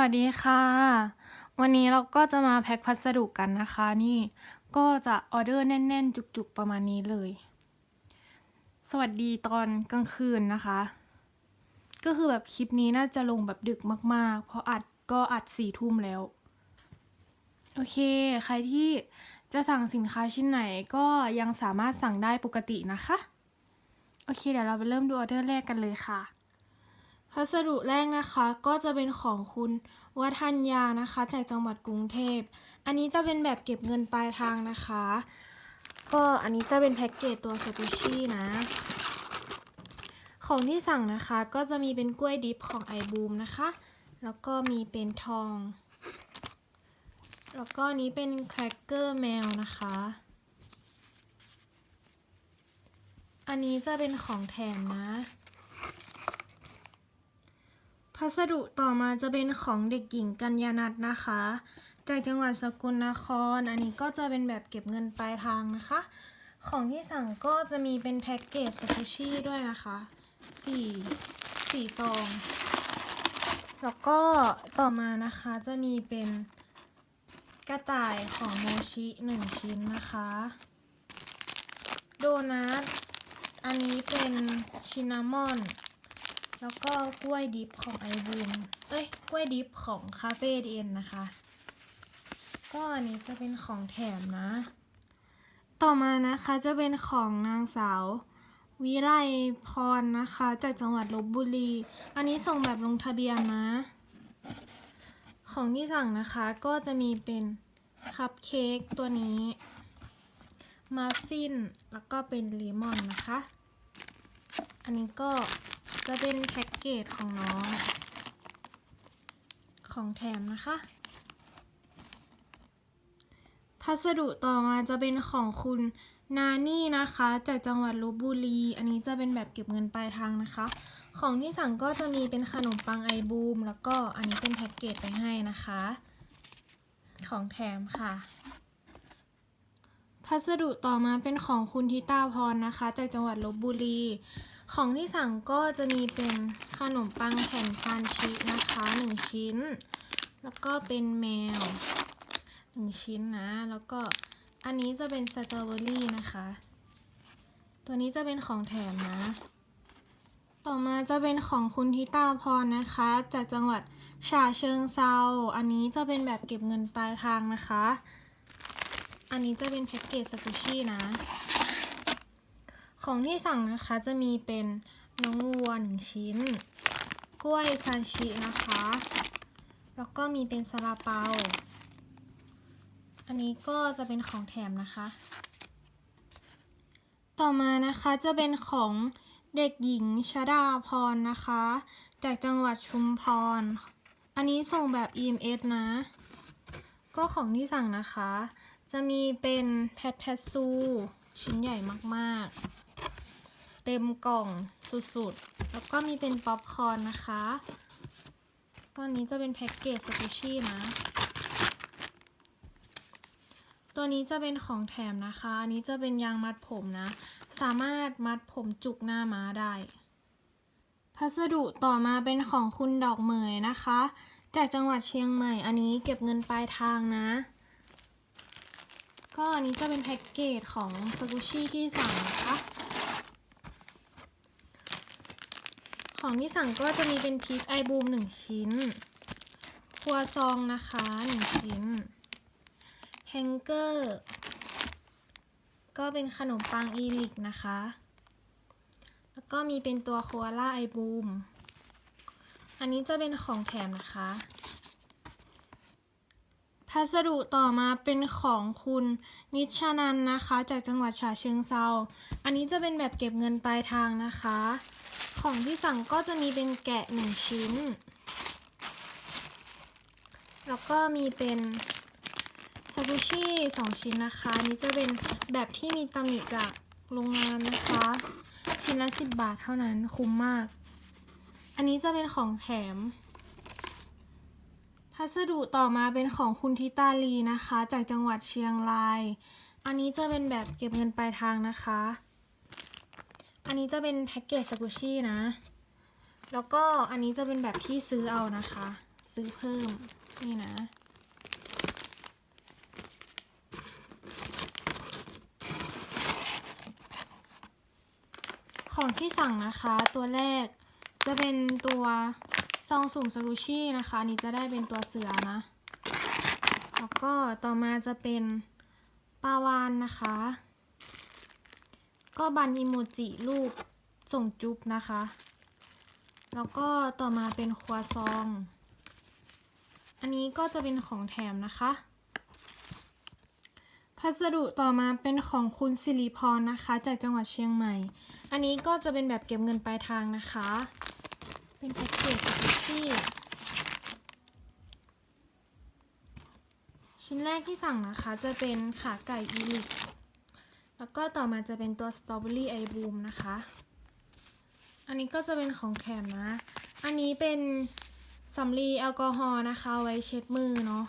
วัสดีค่ะ วันนี้เราก็จะมาแพ็คพัสดุกันนะคะ นี่ก็จะออเดอร์แน่น ๆ จุก ๆ ประมาณนี้เลย สวัสดีตอนกลางคืนนะคะ ก็คือแบบคลิปนี้น่าจะลงแบบดึกมาก ๆ เพราะอัดก็อัดสี่ทุ่มแล้ว โอเค ใครที่จะสั่งสินค้าชิ้นไหนก็ยังสามารถสั่งได้ปกตินะคะ โอเค เดี๋ยวเราไปเริ่มดูออเดอร์แรกกันเลยค่ะ พัสดุแรกนะคะก็จะเป็นของคุณวัฒนยานะคะ จากจังหวัดกรุงเทพ อันนี้จะเป็นแบบเก็บเงินปลายทางนะคะ ก็อันนี้จะเป็นแพ็กเกจตัวสตูชี่นะ ของที่สั่งนะคะก็จะมีเป็นกล้วยดิฟของไอบูมนะคะ แล้วก็มีเป็นทอง แล้วก็นี้เป็นแครกเกอร์แมวนะคะ อันนี้จะเป็นของแถมนะ พัสดุต่อมาจะเป็นของเด็กหญิงกัญญานัทนะคะ จากจังหวัดสกลนคร อันนี้ก็จะเป็นแบบเก็บเงินปลายทางนะคะ ของที่สั่งก็จะมีเป็นแพ็กเกจสกูชี่ด้วยนะคะสี่สี่ซองแล้วก็ต่อมานะคะจะมีเป็นกระต่ายของโมชิหนึ่งชิ้นนะคะ โดนัทอันนี้เป็นชินนามอน แล้วก็กล้วยดิฟของไอบูมเอ้ยกล้วยดิฟของคาเฟ่เอ็นนะคะ ก็อันนี้จะเป็นของแถมนะ ต่อมานะคะจะเป็นของนางสาววิไลพรนะคะ จากจังหวัดลบบุรี อันนี้ส่งแบบลงทะเบียนนะ ของที่สั่งนะคะก็จะมีเป็นคัพเค้กตัวนี้ มัฟฟิน แล้วก็เป็นเลมอนนะคะ อันนี้ก็ จะเป็นแพ็กเกจของน้อง ของแถมนะคะ พัสดุต่อมาจะเป็นของคุณนานี่นะคะ จากจังหวัดลบบุรี อันนี้จะเป็นแบบเก็บเงินปลายทางนะคะ ของที่สั่งก็จะมีเป็นขนมปังไอบูม แล้วก็อันนี้เป็นแพ็กเกจไปให้นะคะ ของแถมค่ะ พัสดุต่อมาเป็นของคุณทิตาพรนะคะ จากจังหวัดลบบุรี ของที่สั่งก็จะมีเป็นขนมปังแผ่นซานชินะคะหนึ่งชิ้น แล้วก็เป็นแมวหนึ่งชิ้นนะ แล้วก็อันนี้จะเป็นสตรอเบอรี่นะคะ ตัวนี้จะเป็นของแถมนะ ต่อมาจะเป็นของคุณทิตาพรนะคะ จากจังหวัดฉะเชิงเซาอันนี้จะเป็นแบบเก็บเงินปลายทางนะคะ อันนี้จะเป็นแพ็กเกจสกูชี่นะ ของที่สั่งนะคะจะมีเป็นน้องวัวหนึ่งชิ้น กล้วยซานชินะคะ แล้วก็มีเป็นซาลาเปา อันนี้ก็จะเป็นของแถมนะคะ ต่อมานะคะจะเป็นของเด็กหญิงชดาพรนะคะ จากจังหวัดชุมพร อันนี้ส่งแบบ EMS นะ ก็ของที่สั่งนะคะ จะมีเป็นแพทแพทซู ชิ้นใหญ่มากๆ เต็มกล่องสุดๆ แล้วก็มีเป็นป๊อปคอร์นนะคะก็อันนี้จะเป็นแพ็กเกจสกูชี่นะ ตัวนี้จะเป็นของแถมนะคะ อันนี้จะเป็นยางมัดผมนะ สามารถมัดผมจุกหน้าม้าได้ พัสดุต่อมาเป็นของคุณดอกเหมยนะคะ จากจังหวัดเชียงใหม่ อันนี้เก็บเงินปลายทางนะ ก็อันนี้จะเป็นแพ็กเกจของสกูชี่ที่สั่งนะคะ ของที่สั่งก็จะมีเป็นพีชไอบูมหนึ่งชิ้น ครัวซองนะคะหนึ่งชิ้น แฮงเกอร์ ก็เป็นขนมปังอีลิกนะคะ แล้วก็มีเป็นตัวโคอาล่าไอบูม อันนี้จะเป็นของแถมนะคะพัสดุต่อมาเป็นของคุณนิชานันนะคะ จากจังหวัดฉะเชิงเซา อันนี้จะเป็นแบบเก็บเงินปลายทางนะคะ ของที่สั่งก็จะมีเป็นแกะหนึ่งชิ้น แล้วก็มีเป็นซากุชิสองชิ้นนะคะนนี้จะเป็นแบบที่มีตำหนิจากโรงงานนะคะ ชิ้นละสิบบาทเท่านั้นคุ้มมาก อันนี้จะเป็นของแถม พัสดุต่อมาเป็นของคุณทิตาลีนะคะ จากจังหวัดเชียงราย อันนี้จะเป็นแบบเก็บเงินปลายทางนะคะ อันนี้จะเป็นแพ็กเกจสกุชี่นะ แล้วก็อันนี้จะเป็นแบบที่ซื้อเอานะคะ ซื้อเพิ่มนี่นะ ของที่สั่งนะคะตัวแรกจะเป็นตัวซองสุ่มสกูชี่นะคะนนี้จะได้เป็นตัวเสือนะ แล้วก็ต่อมาจะเป็นปลาวานนะคะ ก็บันอิโมจิรูปส่งจุ๊บนะคะ แล้วก็ต่อมาเป็นครัวซอง อันนี้ก็จะเป็นของแถมนะคะ พัสดุต่อมาเป็นของคุณสิริพรนะคะ จากจังหวัดเชียงใหม่ อันนี้ก็จะเป็นแบบเก็บเงินปลายทางนะคะ เป็นแพ็กเกจสซี่ชิ้นแรกที่สั่งนะคะจะเป็นขาไก่อีลิก แล้วก็ต่อมาจะเป็นตัวสตรอเบอรี่ไอบูมนะคะ อันนี้ก็จะเป็นของแคมนะ อันนี้เป็นสำลีแอลกอฮอล์นะคะ ไว้เช็ดมือเนาะ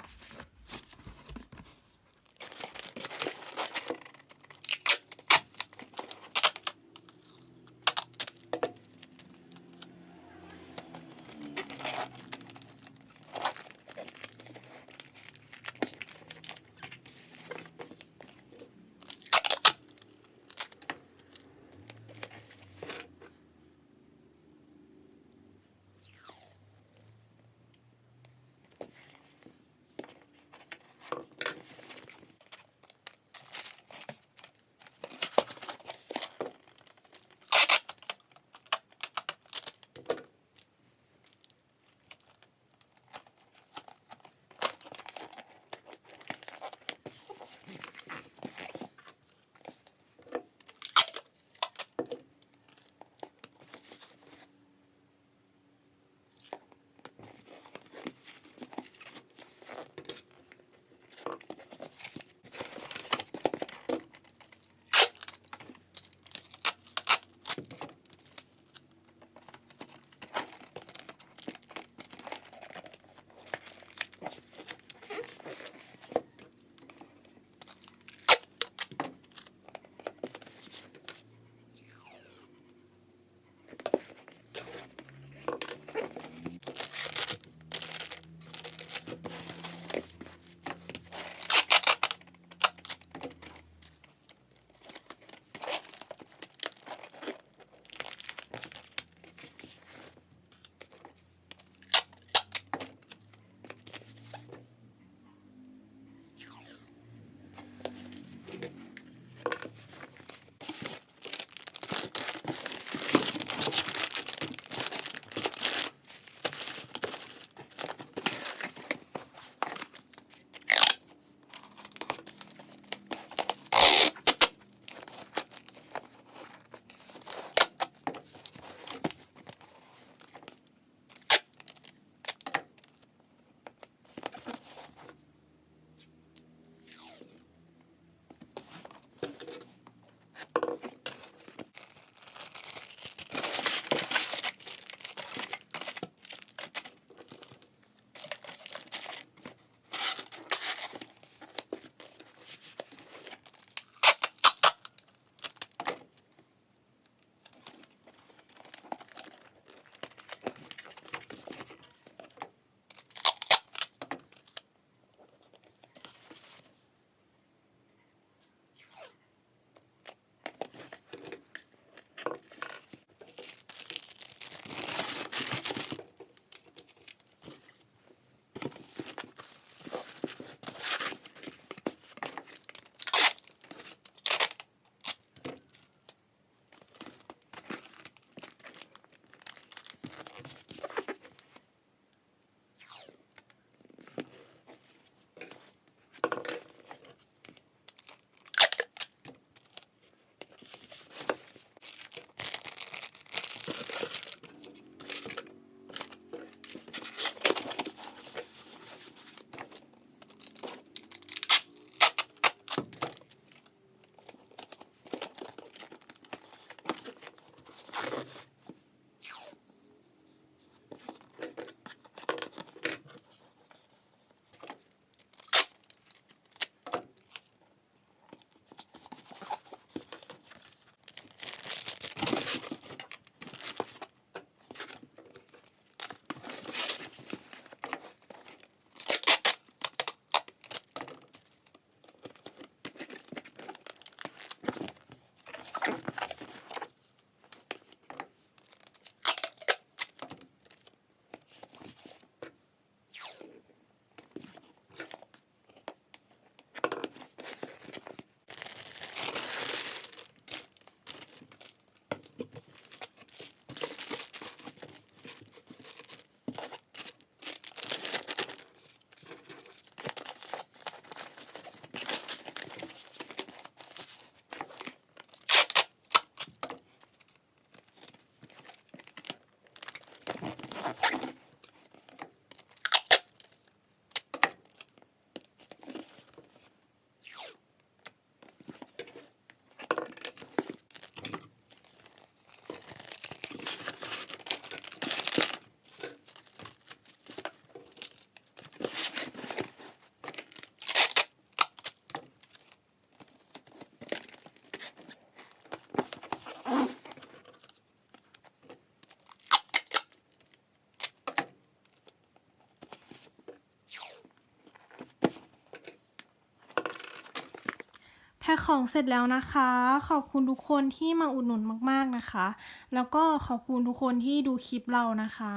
แพ็คของเสร็จแล้วนะคะ ขอบคุณทุกคนที่มาอุดหนุนมาก ๆนะคะ แล้วก็ขอบคุณทุกคนที่ดูคลิปเรานะคะ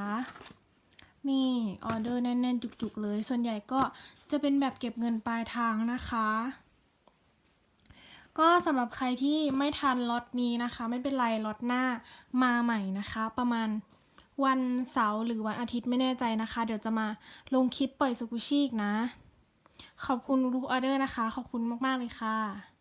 นี่ออเดอร์แน่นๆ จุกๆเลย ส่วนใหญ่ก็จะเป็นแบบเก็บเงินปลายทางนะคะ ก็สำหรับใครที่ไม่ทันล็อตนี้นะคะ ไม่เป็นไรล็อตหน้ามาใหม่นะคะ ประมาณวันเสาร์หรือวันอาทิตย์ไม่แน่ใจนะคะ เดี๋ยวจะมาลงคลิปปล่อยสกุชิอีกนะ ขอบคุณทุกออเดอร์นะคะ ขอบคุณมาก ๆ เลยค่ะ